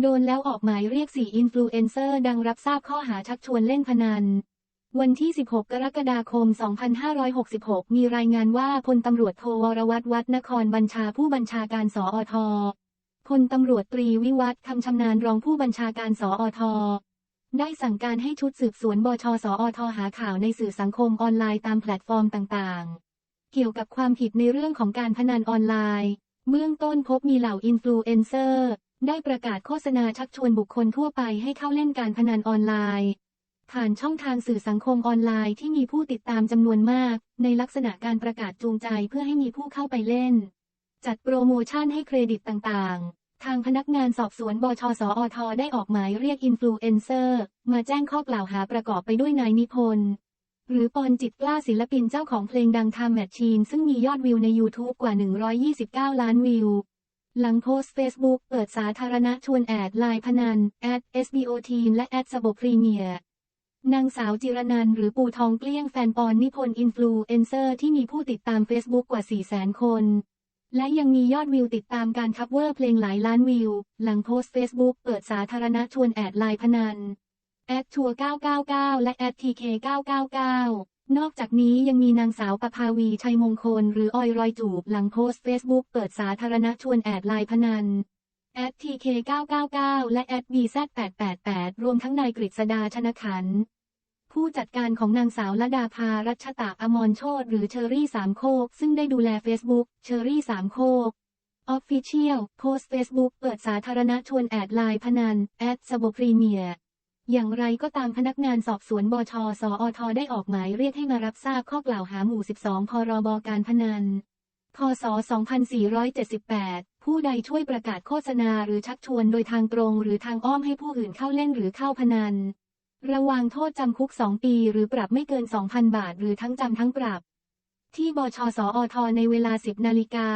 โดนแล้วออกหมายเรียก4อินฟลูเอนเซอร์ดังรับทราบข้อหาชักชวนเล่นพนัน วันที่ 16 กรกฎาคม 2566 มีรายงานว่าพลตำรวจโทวรวัตรวัดนครบัญชาผู้บัญชาการสอทพลตำรวจตรีวิวัฒน์คำชำนาญรองผู้บัญชาการสอทได้สั่งการให้ชุดสืบสวนบชสอทหาข่าวในสื่อสังคมออนไลน์ตามแพลตฟอร์มต่างๆ เกี่ยวกับความผิดในเรื่องของการพนันออนไลน์ เบื้องต้นพบมีเหล่าอินฟลูเอนเซอร์ ได้ประกาศโฆษณาชักชวนบุคคลทั่วไปให้เข้าเล่นการพนันออนไลน์ ผ่านช่องทางสื่อสังคมออนไลน์ที่มีผู้ติดตามจำนวนมาก ในลักษณะการประกาศจูงใจเพื่อให้มีผู้เข้าไปเล่น จัดโปรโมชั่นให้เครดิตต่างๆ ทางพนักงานสอบสวนบชสอทได้ออกหมายเรียกอินฟลูเอนเซอร์มาแจ้งข้อกล่าวหาประกอบไปด้วยนายนิพนธ์หรือปอนจิตกล้าศิลปินเจ้าของเพลงดังทำแมชชีนซึ่งมียอดวิวใน YouTube กว่า 129 ล้านวิว หลังโพสต์ Facebook เปิดสาธารณะชวนแอดไลน์พนัน แอด SBOT และแอดสบพรีเมียร์นางสาวจิรนันหรือปูทองเกลี้ยงแฟนปอนนิพนธ์อินฟลูเอนเซอร์ที่มีผู้ติดตาม Facebook กว่า 400,000 คน และยังมียอดวิวติดตามการคัฟเวอร์เพลงหลายล้านวิว หลังโพสต์ Facebook เปิดสาธารณะชวนแอดไลน์พนัน แอดทัวร์999 และแอด TK 999 นอกจากนี้ยังมีนางสาวประภาวีชัยมงคล หรือออยรอยจูบหลังโพสต์ Facebook เปิดสาธารณะชวนแอดไลน์พนันแอด TK 999 และแอด VZ 888 รวมทั้งนายกฤษดาชนขัน ผู้จัดการของนางสาวละดาภารัชตะอมรโชตหรือเชอรี่สามโคก ซึ่งได้ดูแล Facebook เชอรี่สามโคก Official โพสต์ Facebook เปิดสาธารณะชวนแอดไลน์พนันแอดสบพรีเมียร์ อย่างไรก็ตามพนักงานสอบสวนบช สอท ได้ออกหมายเรียกให้มารับทราบข้อกล่าวหาหมู่ 12 พรบการพนัน พศ 2478 ผู้ใดช่วยประกาศโฆษณาหรือชักชวนโดยทางตรงหรือทางอ้อมให้ผู้อื่นเข้าเล่นหรือเข้าพนัน ระวังโทษจำคุก 2 ปี หรือปรับไม่เกิน 2,000 บาท หรือทั้งจำทั้งปรับ ที่บช สอท ในเวลา 10 นาฬิกา